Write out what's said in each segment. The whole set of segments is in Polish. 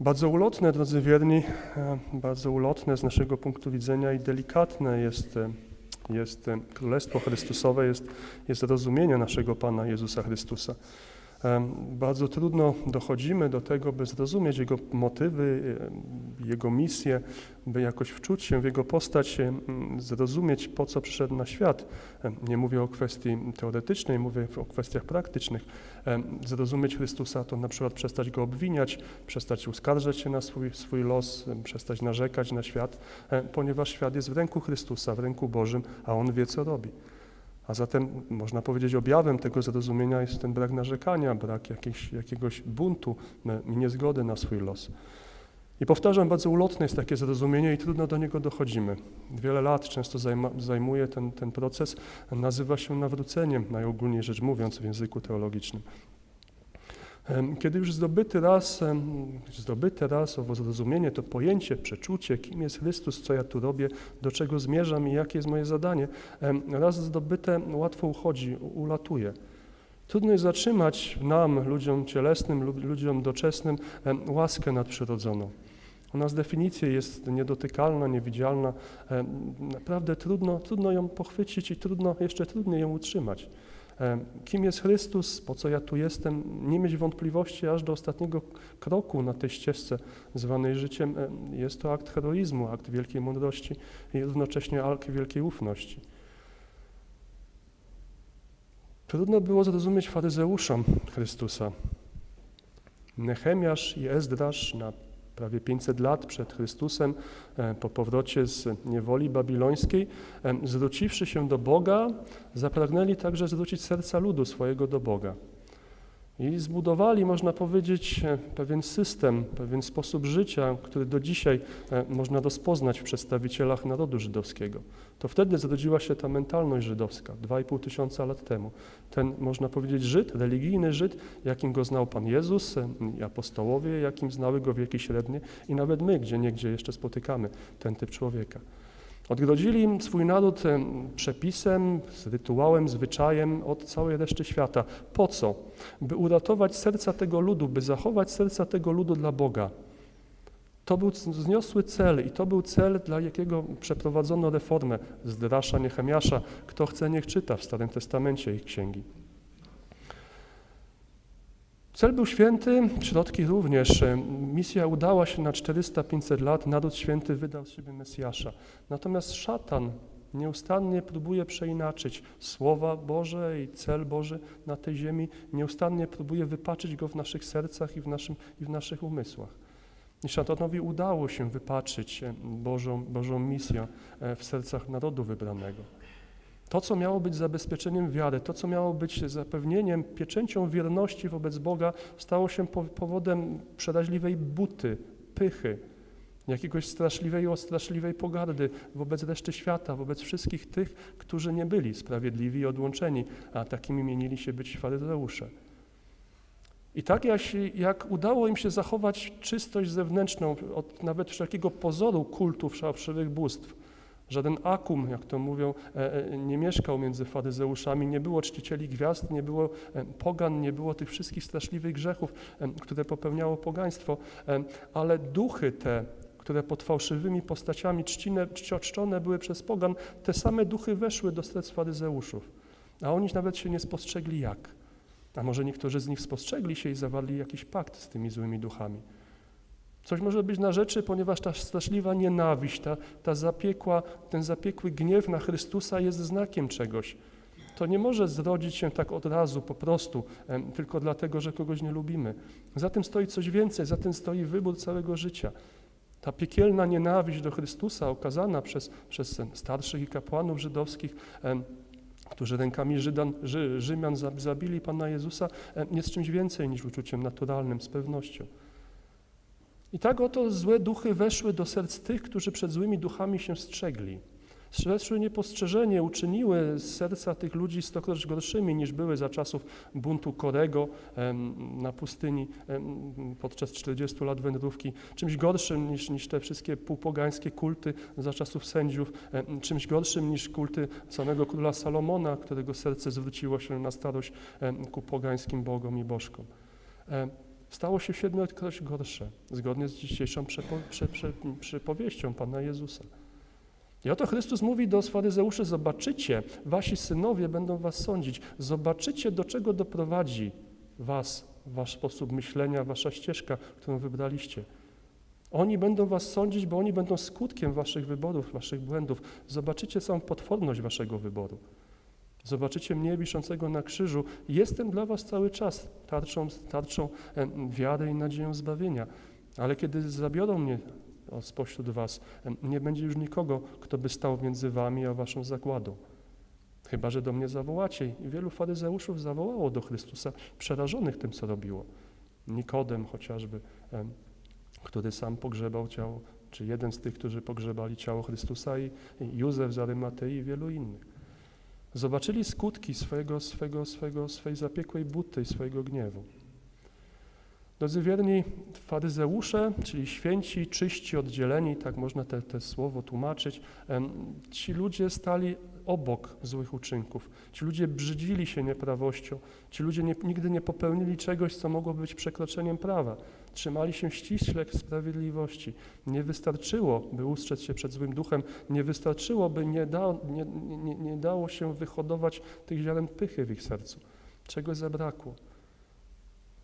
Bardzo ulotne, drodzy wierni, e, bardzo ulotne z naszego punktu widzenia i delikatne jest, e, jest e, Królestwo Chrystusowe, jest, jest rozumienie naszego Pana Jezusa Chrystusa. Bardzo trudno dochodzimy do tego, by zrozumieć Jego motywy, Jego misję, by jakoś wczuć się w Jego postać, zrozumieć, po co przyszedł na świat. Nie mówię o kwestii teoretycznej, mówię o kwestiach praktycznych. Zrozumieć Chrystusa to na przykład przestać Go obwiniać, przestać uskarżać się na swój, swój los, przestać narzekać na świat, ponieważ świat jest w ręku Chrystusa, w ręku Bożym, a On wie, co robi. A zatem można powiedzieć, objawem tego zrozumienia jest ten brak narzekania, brak jakiejś, jakiegoś buntu i niezgody na swój los. I powtarzam, bardzo ulotne jest takie zrozumienie i trudno do niego dochodzimy. Wiele lat często zajma, zajmuje ten, ten proces, nazywa się nawróceniem, najogólniej rzecz mówiąc w języku teologicznym. Kiedy już zdobyty raz, zdobyte raz owo zrozumienie, to pojęcie, przeczucie, kim jest Chrystus, co ja tu robię, do czego zmierzam i jakie jest moje zadanie, raz zdobyte łatwo uchodzi, ulatuje. Trudno jest zatrzymać nam, ludziom cielesnym, ludziom doczesnym, łaskę nadprzyrodzoną. Ona z definicji jest niedotykalna, niewidzialna. Naprawdę trudno, trudno ją pochwycić i trudno, jeszcze trudniej ją utrzymać. Em, Kim jest Chrystus, po co ja tu jestem, nie mieć wątpliwości aż do ostatniego kroku na tej ścieżce zwanej życiem. em, Jest to akt heroizmu, akt wielkiej mądrości i równocześnie akt wielkiej ufności. Trudno było zrozumieć faryzeuszom Chrystusa. Nehemiasz i Ezdrasz na prawie 500 lat przed Chrystusem, e, po powrocie z niewoli babilońskiej, e, zwróciwszy się do Boga, zapragnęli także zwrócić serca ludu swojego do Boga. I zbudowali, można powiedzieć, e, pewien system, pewien sposób życia, który do dzisiaj e, można rozpoznać w przedstawicielach narodu żydowskiego. To wtedy zrodziła się ta mentalność żydowska, 2,5 tysiąca lat temu. Ten, można powiedzieć, Żyd, religijny Żyd, jakim go znał Pan Jezus e, i apostołowie, jakim znały go wieki średnie i nawet my, gdzie niegdzie jeszcze spotykamy ten typ człowieka. Odgrodzili swój naród em, przepisem, rytuałem, zwyczajem od całej reszty świata. Po co? By uratować serca tego ludu, by zachować serca tego ludu dla Boga. To był wzniosły cel i to był cel, dla jakiego przeprowadzono reformę z Drasza Niechemiasza. Kto chce, niech czyta w Starym Testamencie ich księgi. Cel był święty, środki również. Misja udała się na 400-500 lat, naród święty wydał z siebie Mesjasza. Natomiast szatan nieustannie próbuje przeinaczyć słowa Boże i cel Boży na tej ziemi, nieustannie próbuje wypaczyć go w naszych sercach i w, naszym, i w naszych umysłach. I szatanowi udało się wypaczyć Bożą, Bożą misję e, w sercach narodu wybranego. To, co miało być zabezpieczeniem wiary, to, co miało być zapewnieniem, pieczęcią wierności wobec Boga, stało się po- powodem przeraźliwej buty, pychy, jakiegoś straszliwej, straszliwej pogardy wobec reszty świata, wobec wszystkich tych, którzy nie byli sprawiedliwi i odłączeni, a takimi mienili się być faryzeusze. I tak jak, udało im się zachować czystość zewnętrzną od nawet wszelkiego pozoru kultu fałszywych bóstw, Żaden akum, jak to mówią, e, e, nie mieszkał między faryzeuszami, nie było czcicieli gwiazd, nie było e, pogan, nie było tych wszystkich straszliwych grzechów, które popełniało pogaństwo, ale duchy te, które pod fałszywymi postaciami czcine, czczone były przez pogan, te same duchy weszły do serc faryzeuszów, a oni nawet się nie spostrzegli jak. A może niektórzy z nich spostrzegli się i zawarli jakiś pakt z tymi złymi duchami. Coś może być na rzeczy, ponieważ ta straszliwa nienawiść, ta, ta zapiekła, ten zapiekły gniew na Chrystusa jest znakiem czegoś. To nie może zrodzić się tak od razu, po prostu, tylko dlatego, że kogoś nie lubimy. Za tym stoi coś więcej, za tym stoi wybór całego życia. Ta piekielna nienawiść do Chrystusa okazana przez, przez starszych i kapłanów żydowskich, którzy rękami Żydan, Rzy, Rzymian zab- zabili Pana Jezusa, jest czymś więcej niż uczuciem naturalnym, z pewnością. I tak oto złe duchy weszły do serc tych, którzy przed złymi duchami się strzegli. Weszły niepostrzeżenie, uczyniły z serca tych ludzi stokroć gorszymi niż były za czasów buntu Korego na pustyni podczas 40 lat wędrówki, czymś gorszym niż, niż te wszystkie półpogańskie kulty za czasów sędziów, czymś gorszym niż kulty samego króla Salomona, którego serce zwróciło się na starość ku pogańskim bogom i bożkom. Stało się siedmiokroć gorsze, zgodnie z dzisiejszą przepo, prze, prze, przypowieścią Pana Jezusa. I oto Chrystus mówi do faryzeuszy, zobaczycie, wasi synowie będą was sądzić, zobaczycie, do czego doprowadzi was wasz sposób myślenia, wasza ścieżka, którą wybraliście. Oni będą was sądzić, bo oni będą skutkiem waszych wyborów, waszych błędów. Zobaczycie całą potworność waszego wyboru. Zobaczycie mnie wiszącego na krzyżu. Jestem dla was cały czas tarczą, tarczą wiary i nadzieją zbawienia. Ale kiedy zabiorą mnie spośród was, nie będzie już nikogo, kto by stał między wami a waszą zagładą. Chyba, że do mnie zawołacie. I wielu faryzeuszów zawołało do Chrystusa, przerażonych tym, co robiło. Nikodem chociażby, który sam pogrzebał ciało, czy jeden z tych, którzy pogrzebali ciało Chrystusa i Józef z Arymatei i wielu innych. Zobaczyli skutki swojego, swojego, swojego, swojej zapiekłej buty i swojego gniewu. Drodzy wierni, faryzeusze, czyli święci, czyści, oddzieleni, tak można te, te słowo tłumaczyć, ci ludzie stali obok złych uczynków. Ci ludzie brzydzili się nieprawością. Ci ludzie nie, nigdy nie popełnili czegoś, co mogło być przekroczeniem prawa. Trzymali się ściśle sprawiedliwości. Nie wystarczyło, by ustrzec się przed złym duchem, nie wystarczyło, by nie, da, nie, nie, nie dało się wyhodować tych ziaren pychy w ich sercu. Czego zabrakło?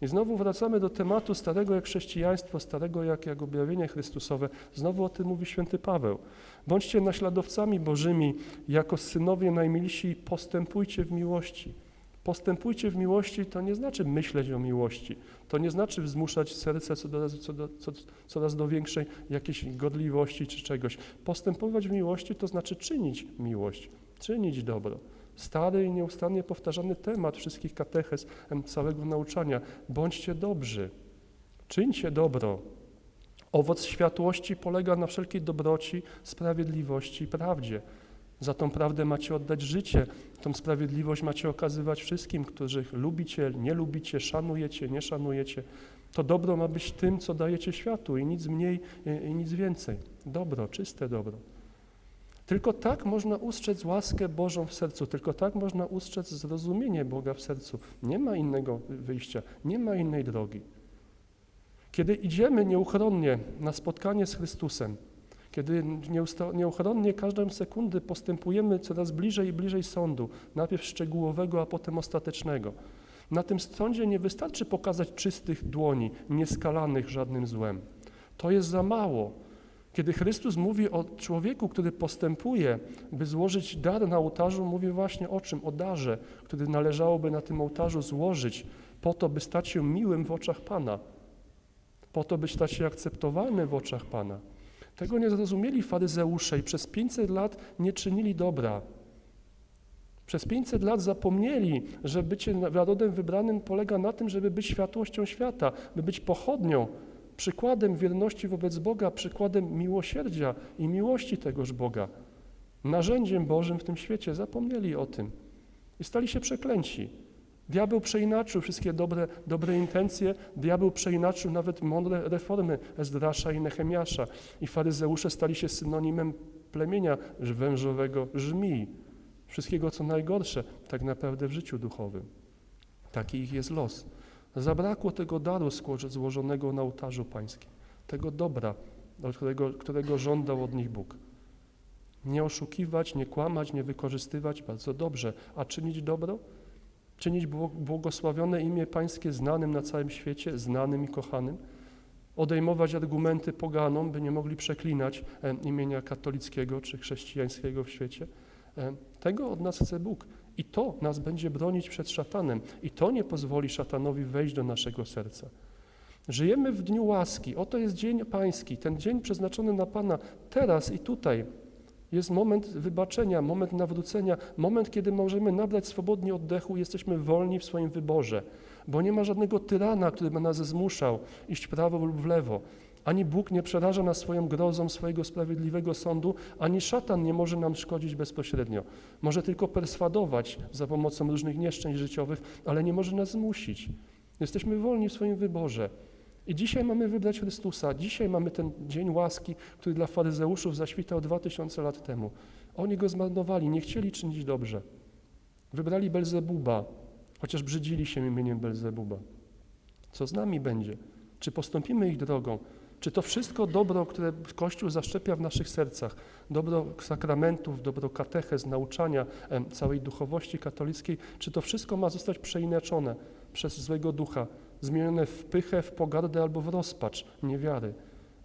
I znowu wracamy do tematu starego jak chrześcijaństwo, starego jak, jak objawienie Chrystusowe. Znowu o tym mówi święty Paweł. Bądźcie naśladowcami Bożymi, jako synowie najmilsi, postępujcie w miłości. Postępujcie w miłości to nie znaczy myśleć o miłości. To nie znaczy zmuszać serce co do, co do, co, coraz do większej jakiejś godliwości czy czegoś. Postępować w miłości to znaczy czynić miłość, czynić dobro. Stary i nieustannie powtarzany temat wszystkich katechez, całego nauczania. Bądźcie dobrzy, czyńcie dobro. Owoc światłości polega na wszelkiej dobroci, sprawiedliwości i prawdzie. Za tą prawdę macie oddać życie, tą sprawiedliwość macie okazywać wszystkim, których lubicie, nie lubicie, szanujecie, nie szanujecie. To dobro ma być tym, co dajecie światu i nic mniej i nic więcej. Dobro, czyste dobro. Tylko tak można ustrzec łaskę Bożą w sercu, tylko tak można ustrzec zrozumienie Boga w sercu. Nie ma innego wyjścia, nie ma innej drogi. Kiedy idziemy nieuchronnie na spotkanie z Chrystusem, kiedy nieuchronnie każdą sekundę postępujemy coraz bliżej i bliżej sądu, najpierw szczegółowego, a potem ostatecznego. Na tym sądzie nie wystarczy pokazać czystych dłoni, nieskalanych żadnym złem. To jest za mało. Kiedy Chrystus mówi o człowieku, który postępuje, by złożyć dar na ołtarzu, mówi właśnie o czym? O darze, który należałoby na tym ołtarzu złożyć, po to, by stać się miłym w oczach Pana, po to, by stać się akceptowalnym w oczach Pana. Tego nie zrozumieli faryzeusze i przez 500 lat nie czynili dobra. Przez 500 lat zapomnieli, że bycie narodem wybranym polega na tym, żeby być światłością świata, by być pochodnią, przykładem wierności wobec Boga, przykładem miłosierdzia i miłości tegoż Boga, narzędziem Bożym w tym świecie. Zapomnieli o tym i stali się przeklęci. Diabeł przeinaczył wszystkie dobre, dobre intencje, diabeł przeinaczył nawet mądre reformy Ezdrasza i Nehemiasza i faryzeusze stali się synonimem plemienia wężowego żmii, wszystkiego co najgorsze tak naprawdę w życiu duchowym. Taki ich jest los. Zabrakło tego daru złożonego na ołtarzu pańskim, tego dobra, którego, którego żądał od nich Bóg. Nie oszukiwać, nie kłamać, nie wykorzystywać, bardzo dobrze, a czynić dobro? Czynić błogosławione imię Pańskie znanym na całym świecie, znanym i kochanym? Odejmować argumenty poganom, by nie mogli przeklinać e, imienia katolickiego czy chrześcijańskiego w świecie? E, tego od nas chce Bóg. I to nas będzie bronić przed szatanem. I to nie pozwoli szatanowi wejść do naszego serca. Żyjemy w dniu łaski. Oto jest dzień pański, ten dzień przeznaczony na Pana teraz i tutaj. Jest moment wybaczenia, moment nawrócenia, moment, kiedy możemy nabrać swobodnie oddechu jesteśmy wolni w swoim wyborze, bo nie ma żadnego tyrana, który by nas zmuszał iść prawo lub w lewo. Ani Bóg nie przeraża nas swoją grozą swojego sprawiedliwego sądu, ani szatan nie może nam szkodzić bezpośrednio. Może tylko perswadować za pomocą różnych nieszczęść życiowych, ale nie może nas zmusić. Jesteśmy wolni w swoim wyborze. I dzisiaj mamy wybrać Chrystusa. Dzisiaj mamy ten dzień łaski, który dla faryzeuszów zaświtał dwa tysiące lat temu. Oni go zmarnowali, nie chcieli czynić dobrze. Wybrali Belzebuba, chociaż brzydzili się imieniem Belzebuba. Co z nami będzie? Czy postąpimy ich drogą? Czy to wszystko dobro, które Kościół zaszczepia w naszych sercach, dobro sakramentów, dobro katechez, nauczania całej duchowości katolickiej, czy to wszystko ma zostać przeinaczone przez złego ducha, zmienione w pychę, w pogardę albo w rozpacz niewiary?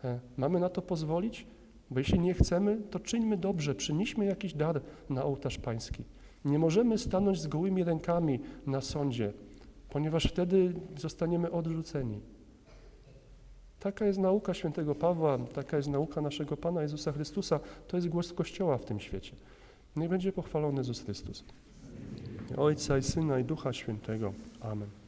E, Mamy na to pozwolić? Bo jeśli nie chcemy, to czyńmy dobrze, przynieśmy jakiś dar na ołtarz pański. Nie możemy stanąć z gołymi rękami na sądzie, ponieważ wtedy zostaniemy odrzuceni. Taka jest nauka świętego Pawła, taka jest nauka naszego Pana Jezusa Chrystusa. To jest głos Kościoła w tym świecie. Niech będzie pochwalony Jezus Chrystus. Ojca i Syna i Ducha Świętego. Amen.